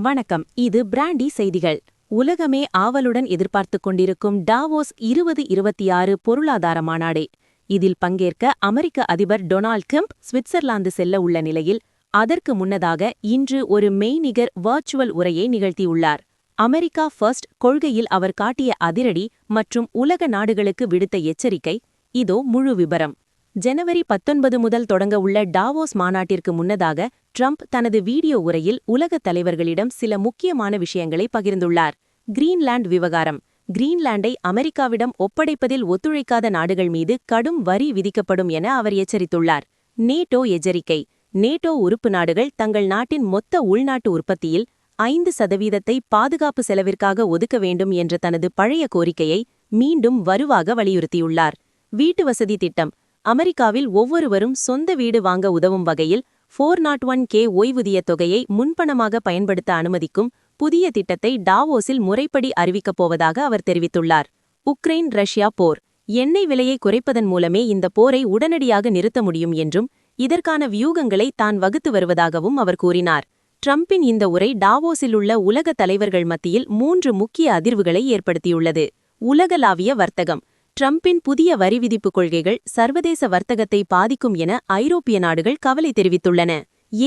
வணக்கம். இது பிராண்டி செய்திகள். உலகமே ஆவலுடன் எதிர்பார்த்துக் கொண்டிருக்கும் டாவோஸ் இருபது இருபத்தி ஆறு பொருளாதார மாநாடே. இதில் பங்கேற்க அமெரிக்க அதிபர் டொனால்ட் ட்ரம்ப் சுவிட்சர்லாந்து செல்ல உள்ள நிலையில் அதற்கு முன்னதாக இன்று ஒரு மெய்நிகர் வர்ச்சுவல் உரையை நிகழ்த்தியுள்ளார். அமெரிக்கா ஃபர்ஸ்ட் கொள்கையில் அவர் காட்டிய அதிரடி மற்றும் உலக நாடுகளுக்கு விடுத்த எச்சரிக்கை இதோ முழு விபரம். ஜனவரி பத்தொன்பது முதல் தொடங்க உள்ள டாவோஸ் மாநாட்டிற்கு முன்னதாக ட்ரம்ப் தனது வீடியோ உரையில் உலகத் தலைவர்களிடம் சில முக்கியமான விஷயங்களை பகிர்ந்துள்ளார். கிரீன்லாண்ட் விவகாரம். கிரீன்லாண்டை அமெரிக்காவிடம் ஒப்படைப்பதில் ஒத்துழைக்காத நாடுகள் மீது கடும் வரி விதிக்கப்படும் என அவர் எச்சரித்துள்ளார். நேட்டோ எச்சரிக்கை. நேட்டோ உறுப்பு நாடுகள் தங்கள் நாட்டின் மொத்த உள்நாட்டு உற்பத்தியில் ஐந்து சதவீதத்தை பாதுகாப்பு செலவிற்காக ஒதுக்க வேண்டும் என்ற தனது பழைய கோரிக்கையை மீண்டும் வருவாக வலியுறுத்தியுள்ளார். வீட்டு வசதி திட்டம். அமெரிக்காவில் ஒவ்வொருவரும் சொந்த வீடு வாங்க உதவும் வகையில் ஃபோர் நாட் ஒன் கே ஓய்வூதியத் தொகையை முன்பணமாக பயன்படுத்த அனுமதிக்கும் புதிய திட்டத்தை டாவோஸில் முறைப்படி அறிவிக்கப் போவதாக அவர் தெரிவித்துள்ளார். உக்ரைன் ரஷ்யா போர். எண்ணெய் விலையை குறைப்பதன் மூலமே இந்த போரை உடனடியாக நிறுத்த முடியும் என்றும் இதற்கான வியூகங்களை தான் வகுத்து வருவதாகவும் அவர் கூறினார். ட்ரம்பின் இந்த உரை டாவோஸில் உள்ள உலக தலைவர்கள் மத்தியில் மூன்று முக்கிய அதிர்வுகளை ஏற்படுத்தியுள்ளது. உலகளாவிய வர்த்தகம். ட்ரம்பின் புதிய வரி விதிப்பு கொள்கைகள் சர்வதேச வர்த்தகத்தை பாதிக்கும் என ஐரோப்பிய நாடுகள் கவலை தெரிவித்துள்ளன.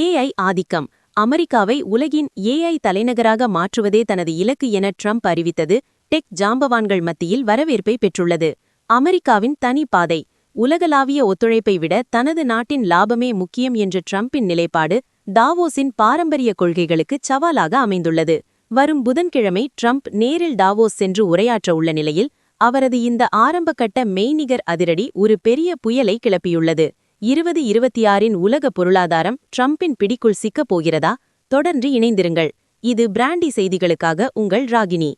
ஏஐ ஆதிக்கம். அமெரிக்காவை உலகின் ஏஐ தலைநகராக மாற்றுவதே தனது இலக்கு என ட்ரம்ப் அறிவித்தது டெக் ஜாம்பவான்கள் மத்தியில் வரவேற்பை பெற்றுள்ளது. அமெரிக்காவின் தனி பாதை. உலகளாவிய ஒத்துழைப்பை விட தனது நாட்டின் லாபமே முக்கியம் என்ற ட்ரம்பின் நிலைப்பாடு டாவோஸின் பாரம்பரிய கொள்கைகளுக்கு சவாலாக அமைந்துள்ளது. வரும் புதன்கிழமை ட்ரம்ப் நேரில் டாவோஸ் சென்று உரையாற்ற உள்ள நிலையில் அவரது இந்த ஆரம்பகட்ட மெய்நிகர் அதிரடி ஒரு பெரிய புயலை கிளப்பியுள்ளது. இருபது இருபத்தி ஆறின் உலக பொருளாதாரம் ட்ரம்பின் பிடிக்குள் சிக்கப் போகிறதா தொடர்ந்து இணைந்திருங்கள். இது பிராண்டி செய்திகளுக்காக உங்கள் ராகினி.